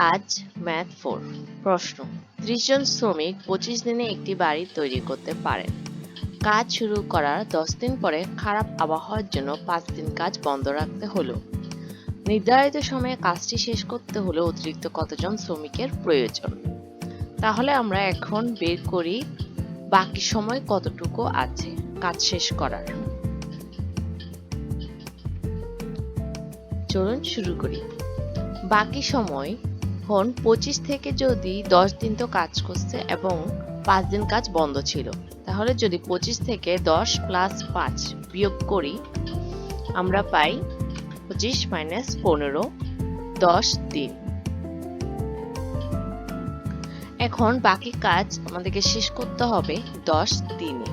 আজ math four. প্রশ্ন ত্রিশ জন শ্রমিক পঁচিশ দিনে একটি বাড়ি তৈরি করতে পারেন। কাজ শুরু করার দশ দিন পরে খারাপ আবহাওয়ার জন্য পাঁচ দিন কাজ বন্ধ রাখতে হলো। নির্ধারিত সময়ে কাজটি শেষ করতে হলে অতিরিক্ত কতজন শ্রমিকের প্রয়োজন। তাহলে আমরা এখন বের করি বাকি সময় কতটুকু আছে কাজ শেষ করার। চলুন শুরু করি। বাকি সময় হন পঁচিশ থেকে যদি দশ দিন তো কাজ করছে এবং পাঁচ দিন কাজ বন্ধ ছিল, তাহলে যদি পঁচিশ থেকে দশ প্লাস পাঁচ বিয়োগ করি, আমরা পাই পঁচিশ মাইনাস পনেরো, দশ দিন। এখন বাকি কাজ আমাদেরকে শেষ করতে হবে দশ দিনে।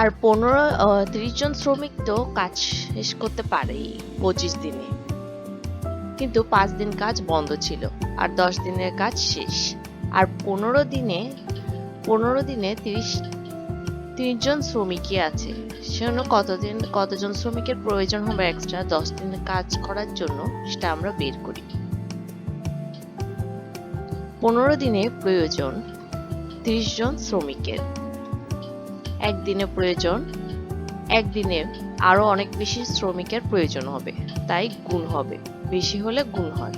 আর পনেরো ত্রিশ জন শ্রমিক তো কাজ শেষ করতে পারেই পঁচিশ দিনে। কিন্তু পাঁচ দিন কাজ বন্ধ ছিল আর দশ দিনের কাজ শেষ। আর পনেরো দিনে পনেরো দিনে তিরিশ তিরিশ জন শ্রমিকই আছে। সেজন্য কতদিন, কতজন শ্রমিকের প্রয়োজন হবে এক্সট্রা দশ দিন কাজ করার জন্য সেটা আমরা বের করি। পনেরো দিনে প্রয়োজন তিরিশ জন শ্রমিকের। একদিনে প্রয়োজন একদিনে আরও অনেক বেশি শ্রমিকের প্রয়োজন হবে, তাই গুণ হবে। বেশি হলে গুণ হয়।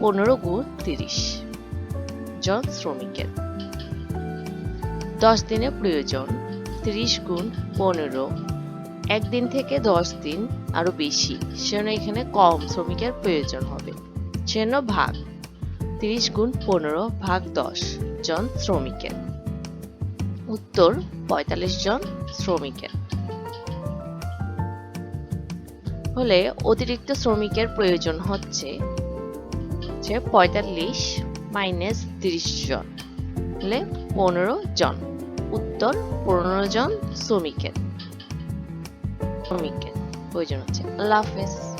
পনেরো গুণ তিরিশ জন শ্রমিকের। দশ দিনে প্রয়োজন তিরিশ গুণ পনেরো। একদিন থেকে দশ দিন আরও বেশি, সেজন্য এখানে কম শ্রমিকের প্রয়োজন হবে। সেজন্য ভাগ, তিরিশ গুণ পনেরো ভাগ দশ জন শ্রমিকের। উত্তর, পঁয়তাল্লিশ জন শ্রমিকের। হলে অতিরিক্ত শ্রমিকের প্রয়োজন হচ্ছে হচ্ছে পঁয়তাল্লিশ মাইনাস তিরিশ জন হলে পনেরো জন, উত্তর পনেরো জন শ্রমিকের শ্রমিকের প্রয়োজন হচ্ছে। আল্লাহ হাফেজ।